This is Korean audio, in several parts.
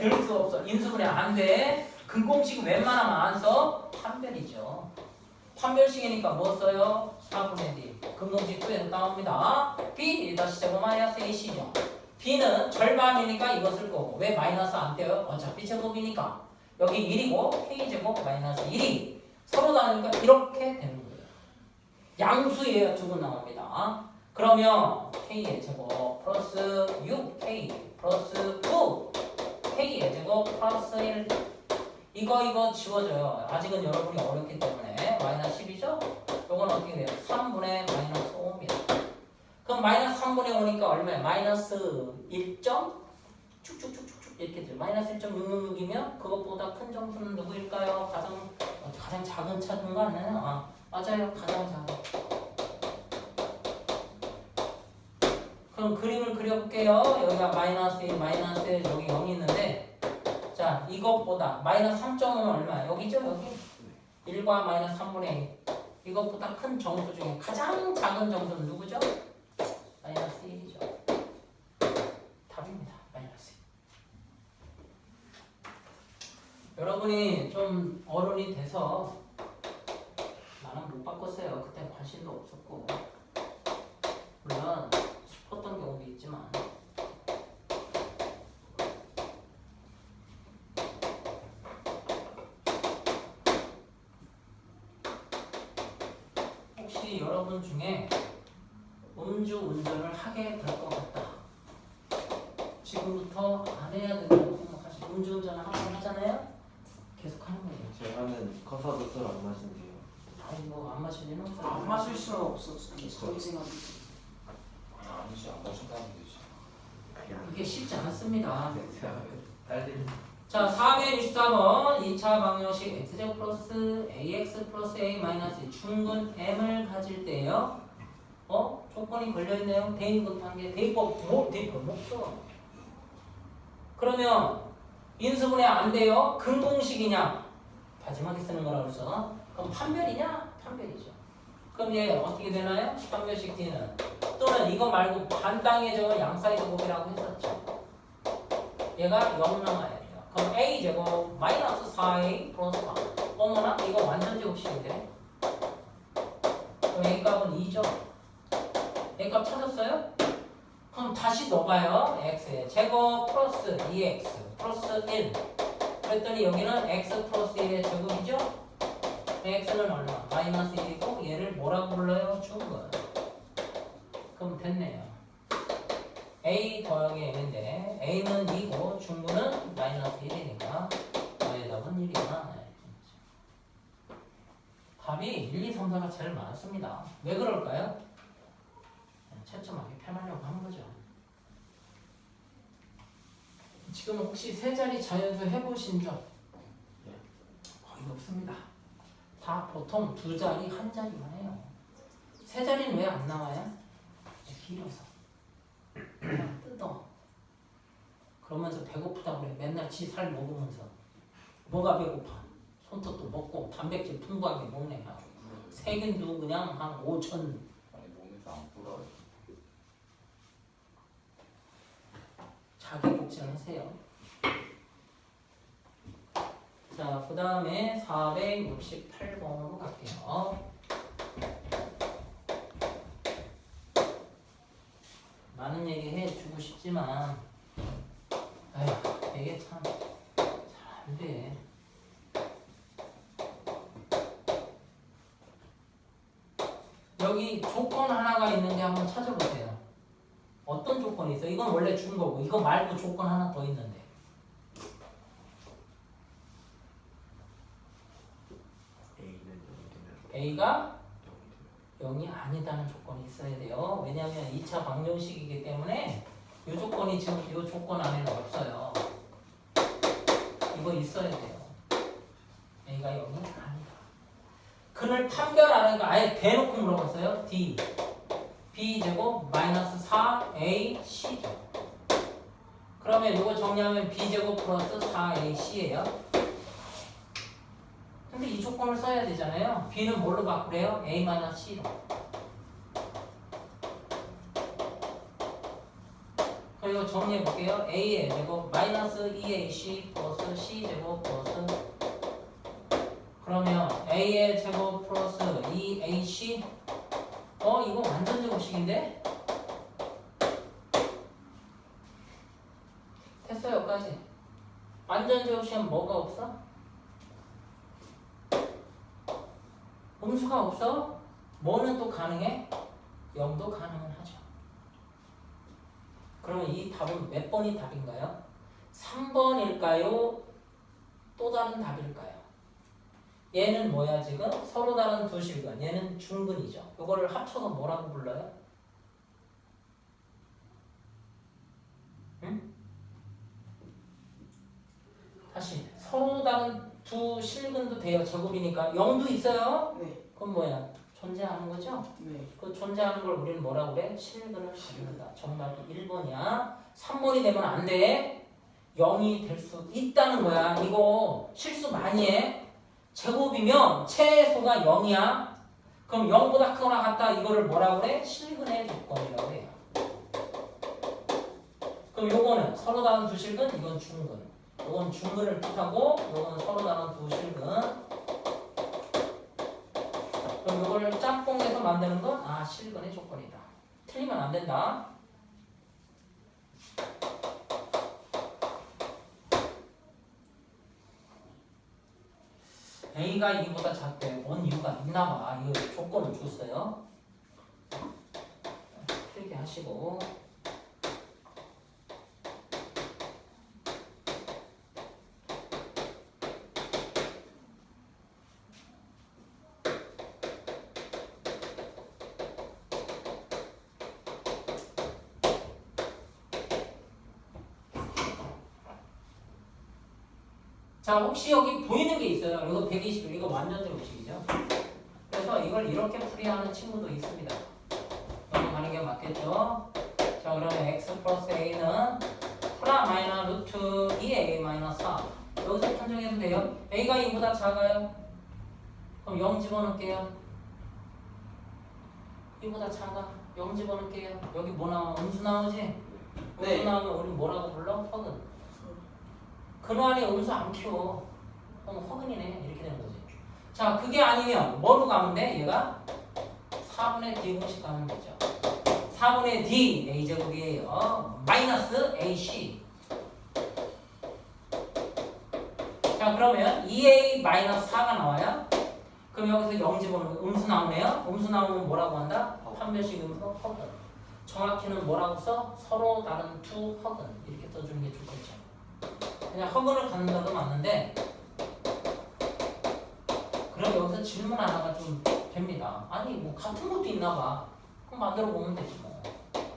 들수 없어. 인수분해 안 돼. 그 공식 웬만하면 안 써. 판별이죠. 판별식이니까 뭐 써요? 4분의 D. 근공식 2에서 나옵니다. B 다시 제곱 마이너스 AC죠. B는 절반이니까 이거 쓸 거고 왜 마이너스 안 떼요? 어차피 제곱이니까 여기 1이고 K제곱 마이너스 1이 서로 다르니까 이렇게 되는 거예요. 양수예요. 두 분 나옵니다. 그러면 K의 제곱 플러스 6K 플러스 9 K의 제곱 플러스 1 이거 이거 지워져요. 아직은 여러분이 어렵기 때문에 마이너스 10이죠? 요건 어떻게 돼요? 3분의 마이너스 5입니다. 그럼 마이너스 3분의 5니까 얼마야? 마이너스 1점? 쭉쭉쭉쭉쭉 이렇게 돼요. 마이너스 1.666이면 그것보다 큰 점수는 누구일까요? 가장 어, 가장 작은 거 아니에요? 아, 맞아요. 가장 작은. 그럼 그림을 그려볼게요. 여기가 마이너스 1, 마이너스 1, 여기 0이 있는데 자 이것보다 마이너스 3점은 얼마야? 여기죠 여기 1과 마이너스 3분의 1 이것보다 큰 정수 중에 가장 작은 정수는 누구죠? 마이너스 1이죠 답입니다 마이너스 1 여러분이 좀 어른이 돼서 나는 못 바꿨어요 그때 관심도 없었고 물론 있지만 혹시 여러분 중에 음주 운전을 하게 될 것 같다. 지금부터 안 해야 된다고 생각하시 음주 운전을 한번 하잖아요? 계속 하는 거예요. 제가는 커서도 술 안 마신대요. 아니 뭐 안 마실 리는 없어요. 안 마실 수는 없어. 거기 생각이. 아니지 안 마신다는 되지. 이게 쉽지 않습니다. 제가 딸들이 자, 464번 2차 방정식 x제곱 플러스 ax 플러스 a 마이너스 중근 m을 가질 때요. 어? 조건이 걸려있네요. 대인분 관계. 대입법 뭐? 대입법 없어. 그러면 인수분해 안 돼요. 근공식이냐? 마지막에 쓰는 거라 그래서 그럼 판별이냐? 판별이죠. 그럼 얘 어떻게 되나요? 판별식 D는 또는 이거 말고 반당의 적은 양사이드 곱이라고 했었죠. 얘가 0 나와야 돼요. 그럼 a 제곱 마이너스 4a 플러스 4. 어머나 이거 완전 제곱식인데. 그럼 a 값은 2죠. a 값 찾았어요? 그럼 다시 넣어봐요. x에 제곱 플러스 2x 플러스 1. 그랬더니 여기는 x 플러스 1의 제곱이죠? x는 얼마? 마이너스 1이고 얘를 뭐라고 불러요? 중근. 그럼 됐네요. A 더하기 m인데 a는 2고 중분은 마이너스 1이니까 너의 답은 1이구나. 답이 1, 2, 3, 4가 제일 많습니다. 왜 그럴까요? 채점하기 편하려고 하는 거죠. 지금 혹시 세 자리 자연수 해보신 적 거의 없습니다. 다 보통 두 자리, 한 자리만 해요. 세 자리는 왜 안 나와요? 길어서. 그냥 뜯어. 그러면서 배고프다 그래. 맨날 지 살 먹으면서. 뭐가 배고파? 손톱도 먹고 단백질 풍부하게 먹네. 세균도 그냥 한 5천 아니 몸에서 안 불어요. 자기 복싱 하세요. 자, 그 다음에 468번으로 갈게요. 많은 얘기 해주고 싶지만, 에휴, 이게 참, 잘 안 돼. 여기 조건 하나가 있는데 한번 찾아보세요. 어떤 조건이 있어? 이건 원래 준 거고 이거 말고 조건 하나 더 있는데 A가 0이 아니다는 조건이 있어야 돼요. 왜냐하면 2차 방정식이기 때문에 이 조건이 지금 이 조건 안에는 없어요. 이거 있어야 돼요. A가 0이 아니다. 그를 판별하니까 아예 대놓고 물어봤어요. D B 제곱 마이너스 4A C죠. 그러면 이거 정리하면 B 제곱 플러스 4A C예요. 근데 이 조건을 써야 되잖아요. B는 뭘로 바꾸래요? A 마이너스 C로. 그럼 그리고 정리해 볼게요. a의 제곱 마이너스 2ac 플러스 c 제곱 플러스 그러면 a의 제곱 플러스 2ac 어 이거 완전 제곱식인데? 됐어요 여기까지. 완전 제곱식은 뭐가 없어? 음수가 없어? 뭐는 또 가능해? 0도 가능은 하죠. 그러면 이 답은 몇 번이 답인가요? 3번일까요? 또 다른 답일까요? 얘는 뭐야 지금? 서로 다른 두 실근. 얘는 중근이죠. 이거를 합쳐서 뭐라고 불러요? 응? 다시 서로 다른 두 실근도 돼요. 제곱이니까 0도 있어요. 네. 그럼 뭐야? 존재하는 거죠? 네. 그 존재하는 걸 우리는 뭐라고 그래? 실근을 가리는다. 정답이 1번이야. 3번이 되면 안 돼. 0이 될 수 있다는 거야. 이거 실수 많이 해. 제곱이면 최소가 0이야. 그럼 0보다 크거나 같다. 이거를 뭐라고 그래? 실근의 조건이라고 해요. 그럼 요거는 서로 다른 두 실근, 이건 중근. 요건 중근을 뜻하고 요건 서로 다른 두 실근. 그럼 이걸 짬뽕해서 만드는 건 아 실근의 조건이다. 틀리면 안 된다. A가 2보다 작대 온 이유가 있나봐. 이거 조건을 줬어요. 틀게 하시고 자 혹시 여기 보이는 게 있어요. 이거 120 이거 완전 제곱식이죠. 그래서 이걸 이렇게 풀이하는 친구도 있습니다. 넘어가는 게 맞겠죠? 자 그러면 x 플러스 a는 프라 마이너 루트 2a 마이너스 4 여기서 판정해도 돼요? a가 2보다 작아요? 그럼 0 집어넣을게요. 2보다 작아. 0 집어넣을게요. 여기 뭐 나와? 음수 나오지? 음수 네. 나오면 우리 뭐라고 불러? 허근. 근원이 음수 안 키워. 그럼 허근이네. 이렇게 되는 거지. 자, 그게 아니면 뭐로 가면 돼? 얘가 4분의 D 공식 가면 되죠. 4분의 D A제곱이에요. 마이너스 AC. 자, 그러면 2A 마이너스 4가 나와요. 그럼 여기서 0 집어넣으면 음수 나오네요. 음수 나오면 뭐라고 한다? 판별식 음수 허근. 정확히는 뭐라고 써? 서로 다른 두 허근. 이렇게 써주는 게 좋겠죠. 그냥 허근을 갖는다도 맞는데 그럼 여기서 질문 하나가 좀 됩니다. 아니 뭐 같은 것도 있나 봐. 그럼 만들어 보면 되지 뭐.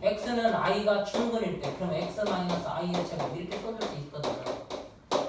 x는 i가 중근일 때 그럼 x 마이너스 i의 제곱 이렇게 써줄 수 있거든.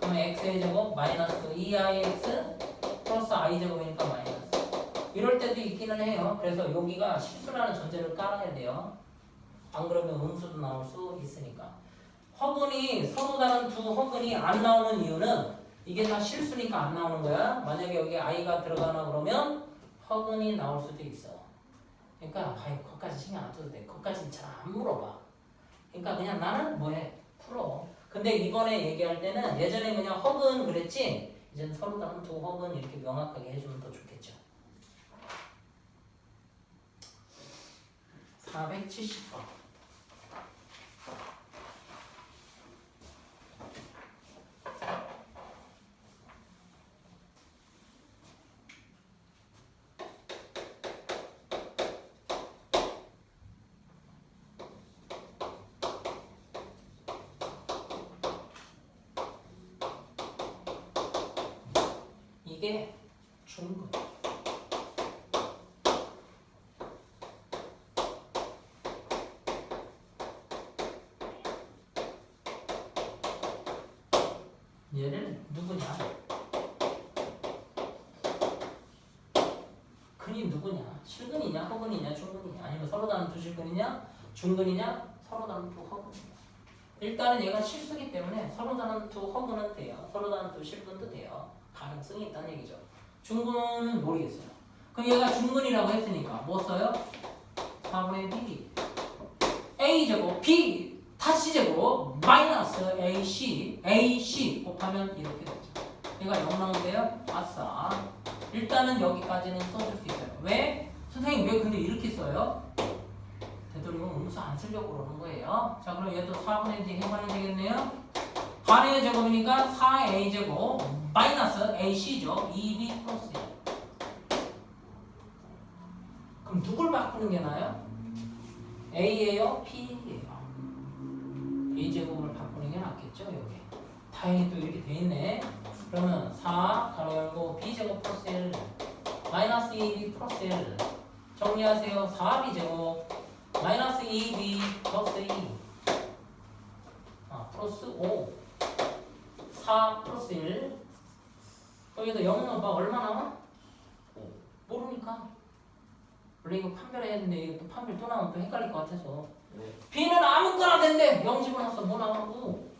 그러면 x의 제곱 마이너스 2ix 플러스 i 제곱이니까 마이너스. 이럴 때도 있기는 해요. 그래서 여기가 실수라는 전제를 깔아야 돼요. 안 그러면 음수도 나올 수 있으니까. 허근이 서로 다른 두 허근이 안 나오는 이유는 이게 다 실수니까 안 나오는 거야. 만약에 여기 i가 들어가나 그러면 허근이 나올 수도 있어. 그러니까 아이 거기까지 신경 안 써도 돼. 거기까지 잘안 물어봐. 그러니까 그냥 나는 뭐해 풀어. 근데 이번에 얘기할 때는 예전에 그냥 허근 그랬지. 이제는 서로 다른 두 허근 이렇게 명확하게 해주면 더 좋겠죠. 470번. 이게 중근. 얘는 누구냐? 근이 누구냐? 실근이냐, 허근이냐, 중근이냐, 아니면 서로 다른 두 실근이냐, 중근이냐, 서로 다른 두. 일단은 얘가 실수기 때문에 서로 다른 두 허근은 돼요. 서로 다른 두 실근도 돼요. 가능성이 있다는 얘기죠. 중근은 모르겠어요. 그럼 얘가 중근이라고 했으니까 뭐 써요? 4분의 B A 제곱 B 다시 제곱 마이너스 AC AC 곱하면 이렇게 되죠. 얘가 0 나오는데요. 아싸. 일단은 여기까지는 써줄 수 있어요. 왜? 선생님 왜 근데 이렇게 써요? 되도록이면 음수 안 쓰려고 그러는 거예요. 자 그럼 얘도 4분의 1 해봐야 되겠네요. 반의 제곱이니까 4a 제곱 마이너스 ac죠. 2b 플러스 1. 그럼 누굴 바꾸는 게 나아요? a예요? b예요? a 제곱을 바꾸는 게 낫겠죠 여기. 다행히 또 이렇게 돼 있네. 그러면 4 가로 열고 b 제곱 플러스 1 마이너스 2b 플러스 1 정리하세요. 4b 제곱 마이너스 2b 플러스 2 아, 플러스 5 4 플러스 1 여기다 0 넣어봐. 얼마 나와? 모르니까. 원래 이거 판별해야 했는데 이거 또 판별 또 나오면 또 헷갈릴 것 같아서. 네. B는 아무거나 된대. 0 집어넣었어. 뭐 나오고?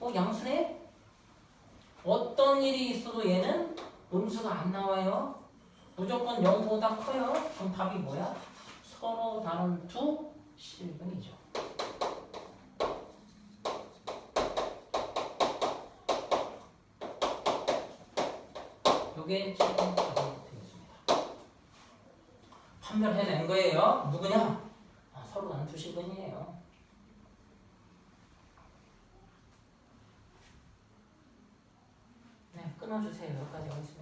어 양수네? 어떤 일이 있어도 얘는 음수가 안 나와요. 무조건 0보다 커요. 그럼 답이 뭐야? 서로 다른 두 실근이죠 요게 지금 답이 되겠습니다. 판별해낸 거예요. 누구냐? 아, 서로 다른 두 실근이에요. 네, 끊어주세요. 여기까지 하겠습니다.